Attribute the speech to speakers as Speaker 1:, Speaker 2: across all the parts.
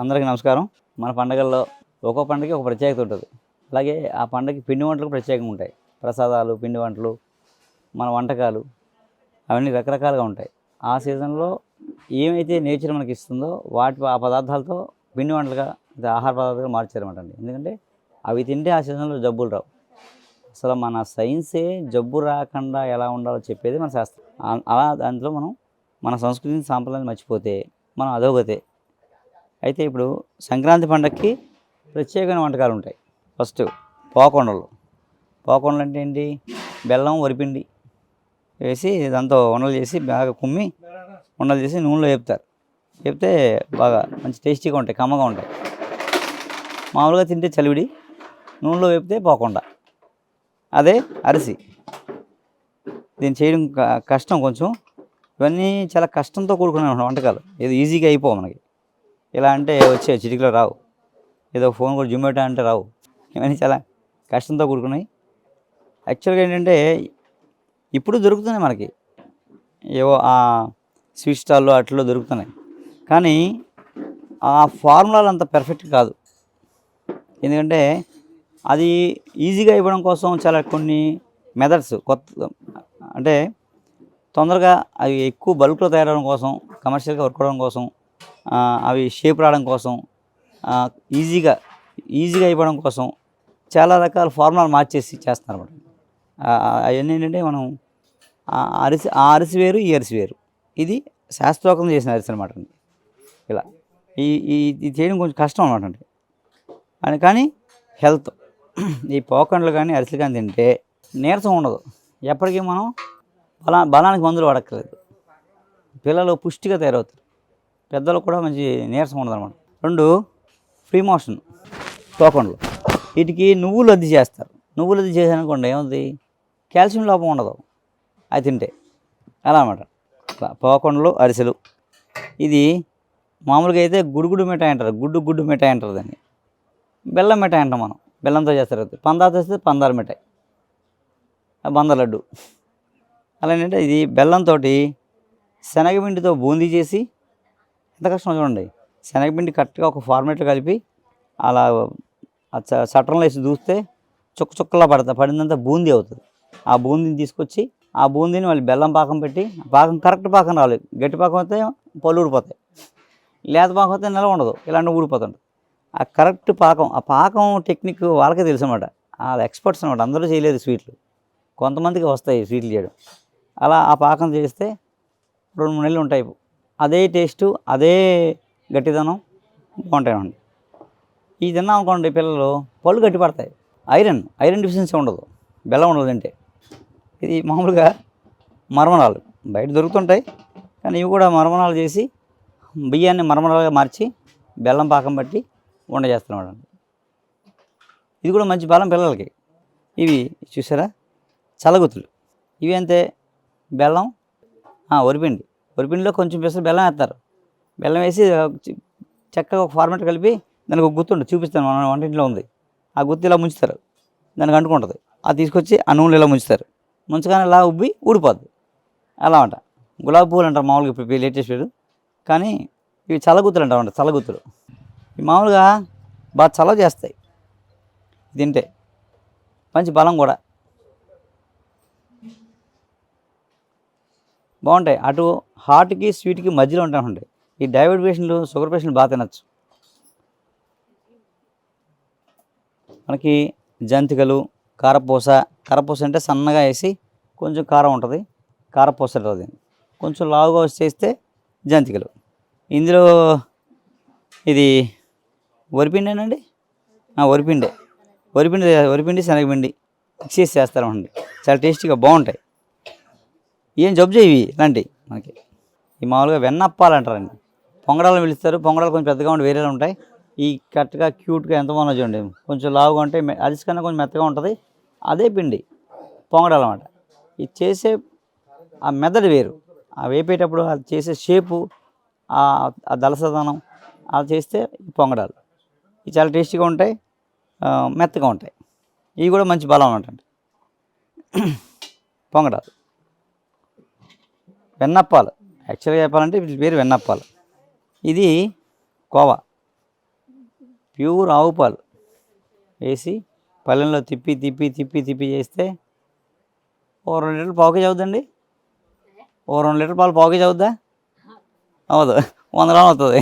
Speaker 1: అందరికీ నమస్కారం. మన పండగల్లో ఒక్కో పండుగకి ఒక ప్రత్యేకత ఉంటుంది. అలాగే ఆ పండగకి పిండి వంటలకు ప్రత్యేకంగా ఉంటాయి. ప్రసాదాలు పిండి వంటలు మన వంటకాలు అవన్నీ రకరకాలుగా ఉంటాయి. ఆ సీజన్లో ఏమైతే నేచర్ మనకి ఇస్తుందో వాటి ఆ పదార్థాలతో పిండి వంటలుగా ఆహార పదార్థాలుగా మార్చారన్నమాట అండి. ఎందుకంటే అవి తింటే ఆ సీజన్లో జబ్బులు రావు. అసలు మన సైన్సే జబ్బు రాకుండా ఎలా ఉండాలో చెప్పేది మన శాస్త్రం. అలా దాంట్లో మనం మన సంస్కృతిని సాంప్రదాయాన్ని మర్చిపోతే మనం అధోగతే అయితే ఇప్పుడు సంక్రాంతి పండగకి ప్రత్యేకమైన వంటకాలు ఉంటాయి. ఫస్ట్ పోకొండలు. పోకొండలు అంటే ఏంటి? బెల్లం వరిపిండి వేసి దాంతో ఉండలు చేసి బాగా కుమ్మి ఉండలు చేసి నూనెలో వేపుతారు. వేపితే బాగా మంచి టేస్టీగా ఉంటాయి కమ్మగా ఉంటాయి. మామూలుగా తింటే చలివిడి నూనెలో వేపితే పోకుండా. అదే అరిసి. దీన్ని చేయడం కష్టం కొంచెం. ఇవన్నీ చాలా కష్టంతో కూడుకున్న వంటకాలు. ఏదో ఈజీగా అయిపోవు మనకి. ఇలా అంటే వచ్చే చిటికలో రావు. ఏదో ఫోన్ కూడా జొమాటో అంటే రావు. ఇవన్నీ చాలా కష్టంతో కూడుకున్నాయి. యాక్చువల్గా ఏంటంటే ఇప్పుడు దొరుకుతున్నాయి మనకి. ఏవో ఆ స్వీట్ స్టాల్లో అట్లలో దొరుకుతున్నాయి. కానీ ఆ ఫార్ములాలు అంత పెర్ఫెక్ట్ కాదు. ఎందుకంటే అది ఈజీగా ఇవ్వడం కోసం చాలా కొన్ని మెథడ్స్ కొత్త అంటే తొందరగా అవి ఎక్కువ బల్క్లో తయారవడం కోసం కమర్షియల్గా వర్క్ అవడం కోసం అవి షేప్ రావడం కోసం ఈజీగా ఈజీగా అయిపోవడం కోసం చాలా రకాల ఫార్ములాలు మార్చేసి చేస్తున్నారు అనమాట అవన్నీ ఏంటంటే మనం అరిసి ఆ అరిసి వేరు ఈ అరిసి వేరు. ఇది శాస్త్రోక్తం చేసిన అరిసి అనమాట అండి. ఇలా. ఈ ఇది చేయడం కొంచెం కష్టం అనమాట అండి. అని కానీ హెల్త్. ఈ పోకండ్లు కానీ అరిసెలు కానీ తింటే నీరసం ఉండదు. ఎప్పటికీ మనం బలా బలానికి మందులు పడక్కర్లేదు పిల్లలు పుష్టిగా తయారవుతారు. పెద్దలు కూడా మంచి నీరసం ఉండదు అనమాట రెండు ఫ్రీ మోషన్ పోకండ్లు వీటికి నువ్వులు అద్ది చేస్తారు. నువ్వులు అద్ది చేశారనుకోండి ఏముంది? కాల్షియం లోపం ఉండదు. అది తింటే. అలా అనమాట పోకొండలు అరిసెలు. ఇది మామూలుగా అయితే గుడుగుడు మిఠాయి అంటారు. గుడ్డు గుడ్డు మిఠాయి అంటారు దాన్ని. బెల్లం మిఠాయి అంటాం మనం. బెల్లంతో చేస్తారు అది. పందాతో చేస్తే పందాల మిఠాయి. బంద లడ్డు. అలా ఏంటంటే ఇది బెల్లంతో శనగపిండితో బూందీ చేసి ఎంత కష్టం చూడండి. శనగపిండి కరెక్ట్గా ఒక ఫార్మేట్లో కలిపి అలా సటన్లో వేసి దూస్తే చుక్క చుక్కలా పడతా పడిందంతా బూందీ అవుతుంది. ఆ బూందీని తీసుకొచ్చి ఆ బూందీని మళ్ళీ బెల్లం పాకం పెట్టి పాకం కరెక్ట్ పాకం రావాలి గట్టి పాకం అయితే పళ్ళు ఊడిపోతాయి. లేత పాకం అయితే నిలవ ఉండదు. ఇలాంటి ఊడిపోతుంది ఆ కరెక్ట్ పాకం ఆ పాకం టెక్నిక్ వాళ్ళకే తెలుసు అనమాట వాళ్ళ ఎక్స్పర్ట్స్ అనమాట అందరూ చేయలేరు స్వీట్లు. కొంతమందికి వస్తాయి స్వీట్లు చేయడం. అలా ఆ పాకం చేస్తే రెండు మూడు నెలలు ఉంటాయి. అదే టేస్టు అదే గట్టిదనం బాగుంటాయండి. ఇది తిన్నాం అనుకోండి పిల్లలు పళ్ళు గట్టి పడతాయి. ఐరన్ ఐరన్ డిఫిషియన్సీ ఉండదు. బెల్లం ఉండదు తింటే. ఇది మామూలుగా మర్మరాలు. బయట దొరుకుతుంటాయి కానీ ఇవి కూడా మర్మరాలు చేసి బియ్యాన్ని మర్మరాలుగా మార్చి బెల్లం పాకం పట్టి వండ చేస్తున్నాడు ఇది కూడా మంచి బలం పిల్లలకి. ఇవి చూసారా? చలగుతులు ఇవి అంతే బెల్లం వరిపిండి. వరిపిండిలో కొంచెం పెసర బెల్లం వేస్తారు. బెల్లం వేసి చక్కగా ఒక ఫార్మాట్ కలిపి దానికి ఒక గుర్తు చూపిస్తాను మన వంటింట్లో ఉంది. ఆ గుర్తు ఇలా ముంచుతారు. దానికి అంటుకుంటుంది అది తీసుకొచ్చి ఆ నూనెలు ఇలా ముంచుతారు. ముంచగానే ఇలా ఉబ్బి ఊడిపోద్ది. అలా అంట. గులాబీ పువ్వులు అంటారు మామూలుగా ఇప్పుడు లేటెస్ట్ పేరు కానీ ఇవి చల్లగుత్తులు అంటామంట చల్లగుత్తులు ఇవి మామూలుగా బాగా చలవ చేస్తాయి. తింటే. మంచి బలం కూడా. బాగుంటాయి. అటు హార్ట్కి స్వీట్కి మధ్యలో ఉంటాయి ఈ డయాబెటిక్ పేషెంట్లు షుగర్ పేషెంట్లు బాగా తినచ్చు. మనకి జంతికలు కారపూస కారపూస అంటే సన్నగా వేసి కొంచెం కారం ఉంటుంది. కారపూస ఉంటుంది కొంచెం లావుగా వచ్చి చేస్తే జంతికలు. ఇందులో ఇది వరిపిండేనండి ఆ, వరిపిండే. వరిపిండి వరిపిండి శనగపిండి మిక్స్ చేసి చేస్తారండి చాలా టేస్టీగా బాగుంటాయి. ఏం జబ్బు చేయవి ఇలాంటివి మనకి. ఈ మామూలుగా వెన్నప్పాలు అంటారండి పొంగడాలు పిలుస్తారు పొంగడాలు కొంచెం పెద్దగా ఉండి వేరేలా ఉంటాయి. ఈ కరెక్ట్గా క్యూట్గా ఎంత బాగున్నా చూడండి. కొంచెం లావుగా ఉంటే మె- కన్నా కొంచెం మెత్తగా ఉంటుంది. అదే పిండి పొంగడాలు అనమాట ఇది చేసే ఆ మెదడు వేరు. ఆ వేపేటప్పుడు అది చేసే షేపు ఆ దళసదనం అది చేస్తే పొంగడాలు. ఇవి చాలా టేస్టీగా ఉంటాయి. మెత్తగా ఉంటాయి. ఇవి కూడా మంచి బలం అనమాట పొంగడాలు. వెన్నప్పాలు. యాక్చువల్గా చెప్పాలంటే వీటి పేరు వెన్నప్పాలు. ఇది కోవా. ప్యూర్ ఆవు పాలు. వేసి పల్లెల్లో తిప్పి తిప్పి తిప్పి తిప్పి చేస్తే ఓ రెండు లీటర్లు పావు కేజీ అవుతుందండి ఓ రెండు లీటర్ పాలు పావు కేజీ అవుద్దా అవ్వదు. వంద గ్రాములు అవుతుంది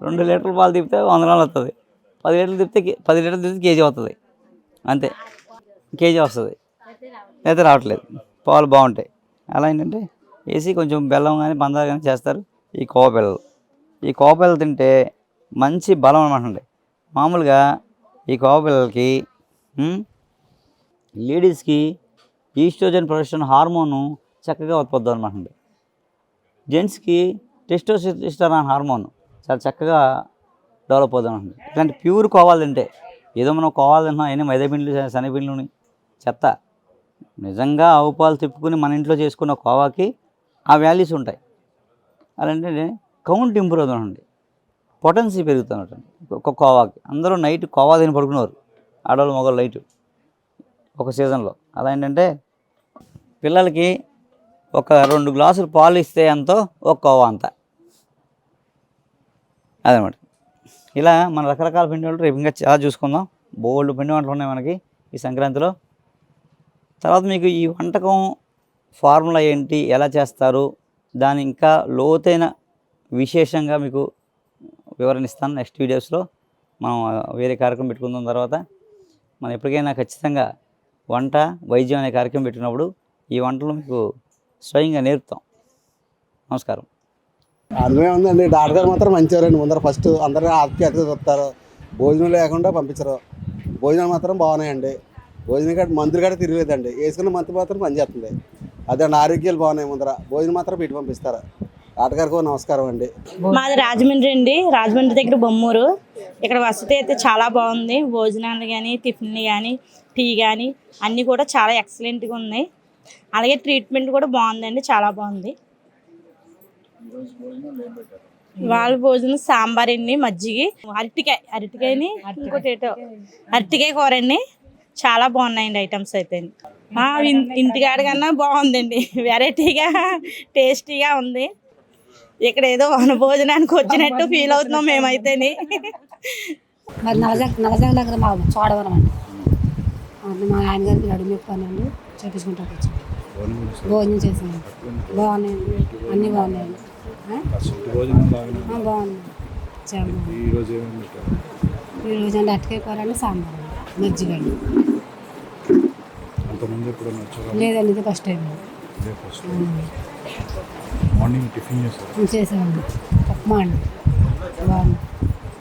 Speaker 1: రెండు లీటర్ల పాలు తిప్పితే వంద గ్రాములు వస్తుంది పది లీటర్లు తిప్పితే పది లీటర్లు తిప్పితే కేజీ అవుతుంది అంతే. కేజీ వస్తుంది. అయితే రావట్లేదు. పాలు బాగుంటాయి. అలా ఏంటంటే వేసి కొంచెం బెల్లం కానీ పందాలు కానీ చేస్తారు. ఈ కోవ పిల్లలు ఈ కోవ పిల్లలు తింటే మంచి బలం అనమాట మామూలుగా ఈ కోవ పిల్లలకి లేడీస్కి ఈస్ట్రోజన్ ప్రొడక్షన్ హార్మోను చక్కగా ఉత్పత్తి అనమాట జెంట్స్కి టెస్టోస్టెరాన్ హార్మోన్ చాలా చక్కగా డెవలప్ అవుతుంది అనమాట ప్యూర్ కోవాలి తింటే ఏదో మనం కోవాలి తింటున్నాం అయినా మైదాపిండ్లు శనగపిండ్లుని శనగపిండ్లు చెత్త. నిజంగా ఆవు పాలు తిప్పుకుని మన ఇంట్లో చేసుకున్న కోవాకి ఆ వాల్యూస్ ఉంటాయి. అలాంటి కౌంట్ ఇంప్రూవ్ అవుతుందండి పొటెన్సీ పెరుగుతుందండి ఒక కోవాకి అందరూ నైట్ కోవా తిని పడుకునేవారు. ఆడవాళ్ళు మగవాళ్ళు నైట్ ఒక సీజన్లో అలా ఏంటంటే పిల్లలకి ఒక రెండు గ్లాసులు పాలు ఇస్తే ఎంతో ఒక కోవా అంత. అదనమాట ఇలా మన రకరకాల పిండి వంటలు రేపు ఇంకా చాలా చూసుకుందాం. బోల్డ్ పిండి వంటలు ఉన్నాయి మనకి ఈ సంక్రాంతిలో. తర్వాత మీకు ఈ వంటకం ఫార్ములా ఏంటి ఎలా చేస్తారు దాని ఇంకా లోతైన విశేషంగా మీకు వివరణ ఇస్తాను నెక్స్ట్ వీడియోస్లో. మనం వేరే కార్యక్రమం పెట్టుకుందాం తర్వాత. మనం ఎప్పటికైనా ఖచ్చితంగా వంట వైద్యం అనే కార్యక్రమం పెట్టినప్పుడు ఈ వంటలు మీకు స్వయంగా నేర్పుతాం. నమస్కారం.
Speaker 2: అనుభవం ఉందండి. డాక్టర్ గారు మాత్రం మంచివారండి. ముందర ఫస్ట్ అందరూ ఆప్యాయతగా చెప్తారు భోజనం లేకుండా పంపించరు. భోజనం మాత్రం బాగున్నాయండి. భోజనం కాడ మందులు కాడ తిరగలేదండి. వేసుకున్న మంతు మాత్రం పనిచేస్తుంది. అదే ఆరోగ్యాలు బాగున్నాయి ముందర. భోజనం మాత్రం పెట్టి పంపిస్తారు? ఆటగారికి నమస్కారం అండి.
Speaker 3: మాది రాజమండ్రి అండి. రాజమండ్రి దగ్గర బొమ్మూరు. ఇక్కడ వసతి అయితే చాలా బాగుంది. భోజనాలు కానీ టిఫిన్లు కానీ టీ కానీ అన్నీ కూడా చాలా ఎక్సలెంట్గా ఉన్నాయి. అలాగే ట్రీట్మెంట్ కూడా బాగుందండి. చాలా బాగుంది. వాళ్ళ భోజనం సాంబార్ అండి మజ్జిగి. అరటికాయ అరటికాయని ఇంకోటి ఏటో అరటికాయ కూర అండి. చాలా బాగున్నాయండి ఐటమ్స్ అయితే. ఇంటికాడ కన్నా బాగుందండి. వెరైటీగా టేస్టీగా ఉంది. ఇక్కడ ఏదో వన భోజనానికి వచ్చినట్టు ఫీల్ అవుతున్నాం మేమైతేని.
Speaker 4: మరి నలజంగ నలజంగ దగ్గర మా చూడవరం అండి అది మా ఆయన గారికి అడిగి పనండి చేపించుకుంటారు వచ్చి. భోజనం చేసాను బాగున్నాయండి. అన్నీ బాగున్నాయండి. బాగున్నాయి. చాలా ఈరోజు అండి అట్టకాయ కూర అండి సాంబార్ అండి మజ్జిగ అండి
Speaker 5: అంతమంది ఎప్పుడైనా వచ్చారా?
Speaker 4: లేదండి ఇది ఫస్ట్ టైం
Speaker 5: ఇదే ఫస్ట్ మార్నింగ్ టిఫిన్ చేస్తారు
Speaker 4: చేసామండి ఉప్మా అండి. బాగుంది.